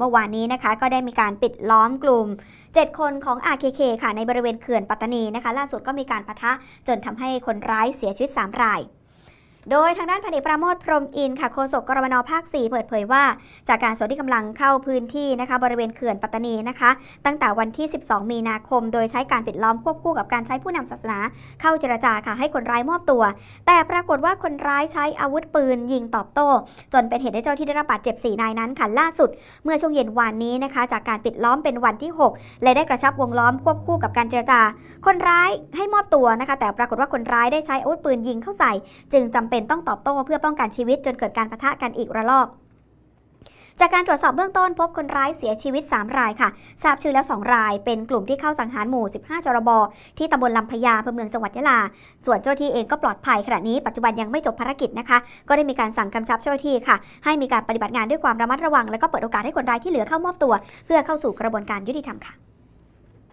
เมื่อวานนี้นะคะก็ได้มีการปิดล้อมกลุ่ม 7 คนของ RKK ค่ะในบริเวณเขื่อนปัตตานีนะคะ ล่าสุดก็มีการปะทะจนทำให้คนร้ายเสียชีวิต 3 ราย โดยทางด้านพันเอกปราโมทพรมอินค่ะโฆษกกรมนภาค 4 เปิดเผยว่า จากการสนที่กำลังเข้าพื้นที่นะคะบริเวณเขื่อนปัตตานีนะคะ ตั้งแต่วันที่ 12 มีนาคม โดยใช้การปิดล้อมควบคู่กับการใช้ผู้นำศาสนาเข้าเจรจาค่ะให้คนร้ายมอบตัว แต่ปรากฏว่าคนร้ายใช้อาวุธปืน ยิงตอบโต้ จนเป็นเหตุให้เจ้าที่ได้รับบาดเจ็บ4นายนั้นค่ะล่าสุด เมื่อช่วงเย็นวานนี้นะคะ จากการปิดล้อมเป็นวันที่6และได้กระชับวงล้อมควบคู่กับการเจรจา คนร้ายให้มอบตัวนะคะ แต่ปรากฏว่าคนร้ายได้ใช้อาวุธปืนยิงเข้าใส่ จึงจำเป็นต้องตอบโต้เพื่อป้องกันชีวิตจนเกิดการปะทะกันอีกระลอกจากการตรวจสอบเบื้องต้นพบคนร้ายเสียชีวิต 3 รายค่ะ ทราบชื่อแล้ว 2 ราย เป็นกลุ่มที่เข้าสังหารหมู่ 15 จรบ ที่ตำบลลำพญาอำเภอเมืองจังหวัดยะลา ส่วนเจ้าหน้าที่เองก็ปลอดภัยขณะนี้ปัจจุบันยังไม่จบภารกิจนะคะ ก็ได้มีการสั่งกำชับเจ้าหน้าที่ค่ะ ให้มีการปฏิบัติงานด้วยความระมัดระวัง และก็เปิดโอกาสให้คนร้ายที่เหลือเข้ามอบตัว เพื่อเข้าสู่กระบวนการยุติธรรมค่ะ